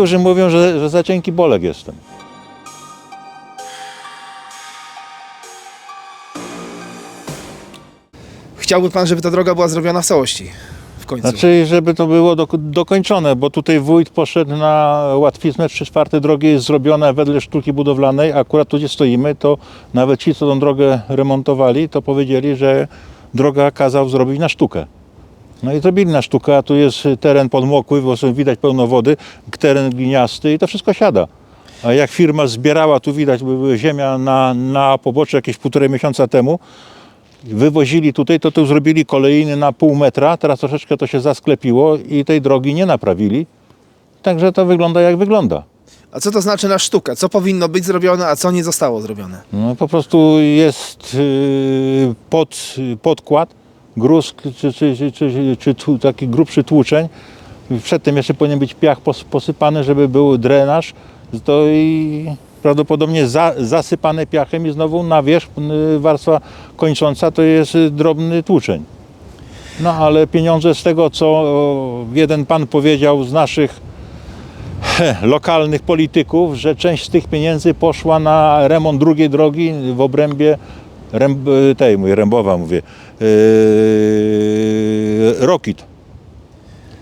Niektórzy mówią, że, że za cienki bolek jestem. Chciałby pan, żeby ta droga była zrobiona w całości. W końcu. Znaczy, żeby to było doko- dokończone, bo tutaj wójt poszedł na łatwiznę, 3 czwarte drogi jest zrobiona wedle sztuki budowlanej. Akurat tu, gdzie stoimy, to nawet ci, co tą drogę remontowali, to powiedzieli, że droga kazał zrobić na sztukę. No i zrobili na sztukę, a tu jest teren podmokły, bo są widać pełno wody, teren gliniasty i to wszystko siada. A jak firma zbierała, tu widać, by była ziemia na, na poboczu jakieś półtorej miesiąca temu, wywozili tutaj, to tu zrobili kolejny na pół metra, teraz troszeczkę to się zasklepiło i tej drogi nie naprawili. Także to wygląda jak wygląda. A co to znaczy na sztukę? Co powinno być zrobione, a co nie zostało zrobione? No, po prostu jest yy, pod, podkład, gruz czy, czy, czy, czy, czy tu, taki grubszy tłuczeń. Przedtem jeszcze powinien być piach pos, posypany, żeby był drenaż. To i prawdopodobnie za, zasypane piachem i znowu na wierzch yy, warstwa kończąca to jest drobny tłuczeń. No ale pieniądze z tego, co jeden pan powiedział z naszych lokalnych polityków, że część z tych pieniędzy poszła na remont drugiej drogi w obrębie Ręb, tej, mówię, Rębowa mówię, yy, Rokit.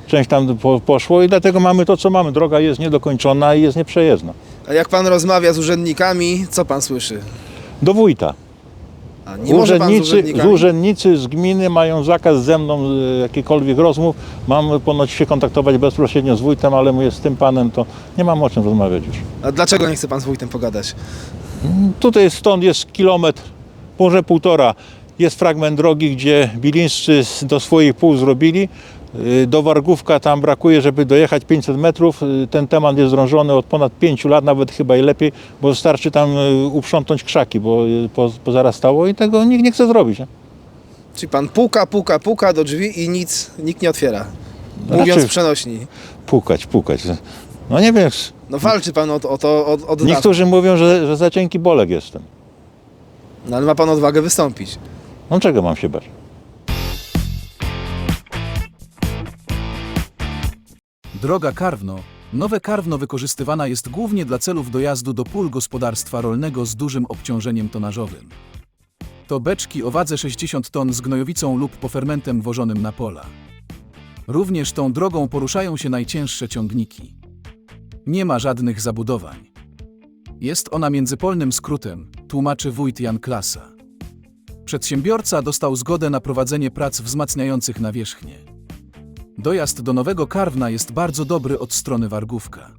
Część tam po, poszło i dlatego mamy to, co mamy. Droga jest niedokończona i jest nieprzejezdna. A jak pan rozmawia z urzędnikami, co pan słyszy? Do wójta. A nie może pan z Urzędnicy, z urzędnikami? urzędnicy z gminy mają zakaz ze mną e, jakichkolwiek rozmów. Mam ponoć się kontaktować bezpośrednio z wójtem, ale mówię z tym panem, to nie mam o czym rozmawiać już. A dlaczego nie chce pan z wójtem pogadać? Tutaj stąd jest kilometr, może półtora. Jest fragment drogi, gdzie bilińscy do swoich pół zrobili. Y, Do Wargówka tam brakuje, żeby dojechać 500 metrów. Y, Ten temat jest drążony od ponad 5 lat, nawet chyba i lepiej, bo starczy tam y, uprzątnąć krzaki, bo po- pozarastało i tego nikt nie chce zrobić. Nie? Czyli pan puka, puka, puka do drzwi i nic, nikt nie otwiera. Mówiąc Raczej- w przenośni. Pukać, pukać. No nie wiem, No walczy pan o to, o to od, od niektórzy mówią, że, że za cienki bolek jestem. No ale ma pan odwagę wystąpić. No czego mam się bać? Droga Karwno. Nowe Karwno wykorzystywana jest głównie dla celów dojazdu do pól gospodarstwa rolnego z dużym obciążeniem tonażowym. To beczki o wadze 60 ton z gnojowicą lub pofermentem wożonym na pola. Również tą drogą poruszają się najcięższe ciągniki. Nie ma żadnych zabudowań. Jest ona międzypolnym skrótem, tłumaczy wójt Jan Klasa. Przedsiębiorca dostał zgodę na prowadzenie prac wzmacniających nawierzchnię. Dojazd do Nowego Karwna jest bardzo dobry od strony Wargówka.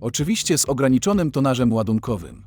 Oczywiście z ograniczonym tonażem ładunkowym.